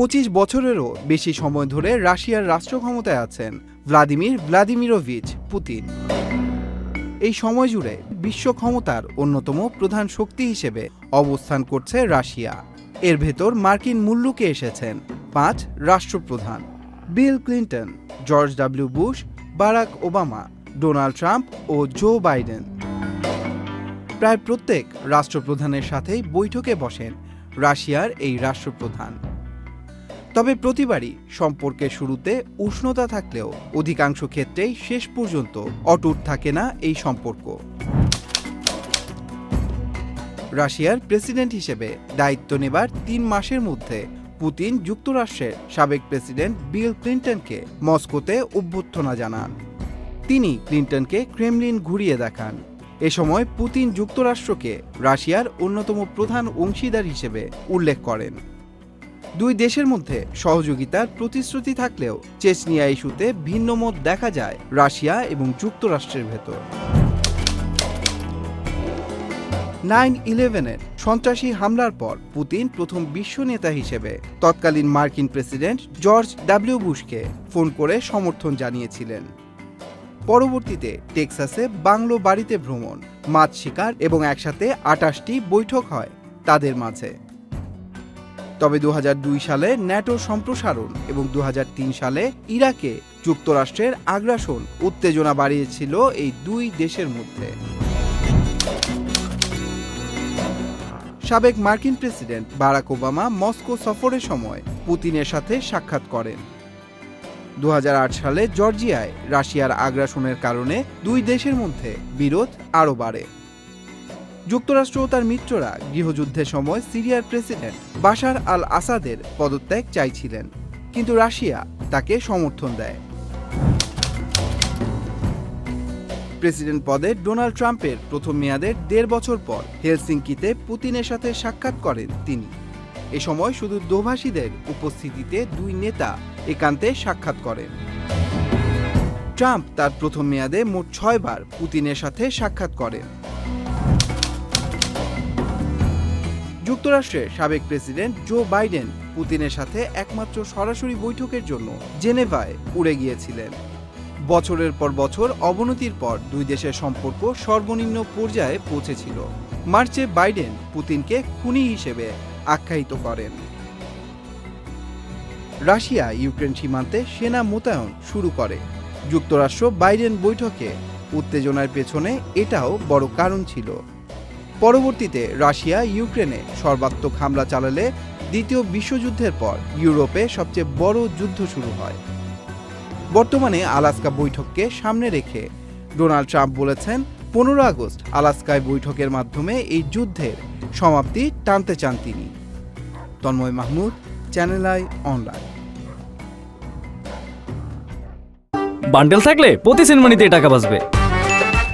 পঁচিশ বছরেরও বেশি সময় ধরে রাশিয়ার রাষ্ট্র ক্ষমতায় আছেন ভ্লাদিমির ভ্লাদিমিরোভিচ পুতিন। এই সময় জুড়ে বিশ্ব ক্ষমতার অন্যতম প্রধান শক্তি হিসেবে অবস্থান করছে রাশিয়া। এর ভেতর মার্কিন মুল্লুকে এসেছেন পাঁচ রাষ্ট্রপ্রধান। Bill Clinton, George W Bush, Barack Obama, Donald Trump ও জো বাইডেন। প্রায় প্রত্যেক রাষ্ট্রপ্রধানের সাথেই বৈঠকে বসেন রাশিয়ার এই রাষ্ট্রপ্রধান। তবে প্রতিবারই সম্পর্কের শুরুতে উষ্ণতা থাকলেও অধিকাংশ ক্ষেত্রেই শেষ পর্যন্ত অটুট থাকে না এই সম্পর্ক। রাশিয়ার প্রেসিডেন্ট হিসেবে দায়িত্ব নেবার তিন মাসের মধ্যে পুতিন যুক্তরাষ্ট্রের সাবেক প্রেসিডেন্ট বিল ক্লিন্টনকে মস্কোতে অভ্যর্থনা জানান। তিনি ক্লিন্টনকে ক্রেমলিন ঘুরিয়ে দেখান। এ সময় পুতিন যুক্তরাষ্ট্রকে রাশিয়ার অন্যতম প্রধান অংশীদার হিসেবে উল্লেখ করেন। দুই দেশের মধ্যে সহযোগিতার প্রতিশ্রুতি থাকলেও চেচনিয়া ইস্যুতে ভিন্নমত দেখা যায় রাশিয়া এবং যুক্তরাষ্ট্রের ভেতর। নাইন ইলেভেনের সন্ত্রাসী হামলার পর পুতিন প্রথম বিশ্ব নেতা হিসেবে তৎকালীন মার্কিন প্রেসিডেন্ট জর্জ ডাব্লিউ বুশকে ফোন করে সমর্থন জানিয়েছিলেন। পরবর্তীতে টেক্সাসে বাংলো বাড়িতে ভ্রমণ, মাছ শিকার এবং একসাথে আটাশটি বৈঠক হয় তাদের মাঝে। তবে দু হাজার দুই সালে ন্যাটো সম্প্রসারণ এবং দু হাজার তিন সালে ইরাকে যুক্তরাষ্ট্রের আগ্রাসন উত্তেজনা বাড়িয়েছিল এই দুই দেশের মধ্যে। সাবেক মার্কিন প্রেসিডেন্ট বারাক ওবামা মস্কো সফরের সময় পুতিনের সাথে সাক্ষাৎ করেন। দু হাজার আট সালে জর্জিয়ায় রাশিয়ার আগ্রাসনের কারণে দুই দেশের মধ্যে বিরোধ আরও বাড়ে। যুক্তরাষ্ট্র ও তার মিত্ররা গৃহযুদ্ধের সময় সিরিয়ার প্রেসিডেন্ট বাশার আল আসাদের পদত্যাগ চাইছিলেন। কিন্তু রাশিয়া তাকে সমর্থন দেয়। প্রেসিডেন্ট পদে ডোনাল্ড ট্রাম্পের প্রথম মেয়াদের দেড় বছর পর হেলসিঙ্কিতে পুতিনের সাথে সাক্ষাৎ করেন তিনি। এ সময় শুধু দোভাষীদের উপস্থিতিতে দুই নেতা একান্তে সাক্ষাৎ করেন। ট্রাম্প তার প্রথম মেয়াদে মোট ছয়বার পুতিনের সাথে সাক্ষাৎ করেন। যুক্তরাষ্ট্রের সাবেক প্রেসিডেন্ট জো বাইডেন পুতিনের সাথে একমাত্র সরাসরি বৈঠকের জন্য জেনেভায় উড়ে গিয়েছিলেন। বছরের পর বছর অবনতির পর দুই দেশের সম্পর্ক সর্বনিম্ন পর্যায়ে পৌঁছেছিল। মার্চে বাইডেন পুতিনকে খুনি হিসেবে আখ্যায়িত করেন। রাশিয়া ইউক্রেন সীমান্তে সেনা মোতায়েন শুরু করে। যুক্তরাষ্ট্র বাইডেন বৈঠকে উত্তেজনার পেছনে এটাও বড় কারণ ছিল। পরবর্তীতে রাশিয়া ইউক্রেনে সর্বাত্মক হামলা চালালে দ্বিতীয় বিশ্বযুদ্ধের পর ইউরোপে সবচেয়ে বড় যুদ্ধ শুরু হয়। বর্তমানে আলাস্কা বৈঠককে সামনে রেখে ডোনাল্ড ট্রাম্প বলেছেন, পনেরো আগস্ট আলাস্কায় বৈঠকের মাধ্যমে এই যুদ্ধের সমাপ্তি টানতে চান তিনি। Tanmoy Mahmud, channel I online. Bundle থাকলে প্রতি সেনমানিতে টাকা বাঁচবে।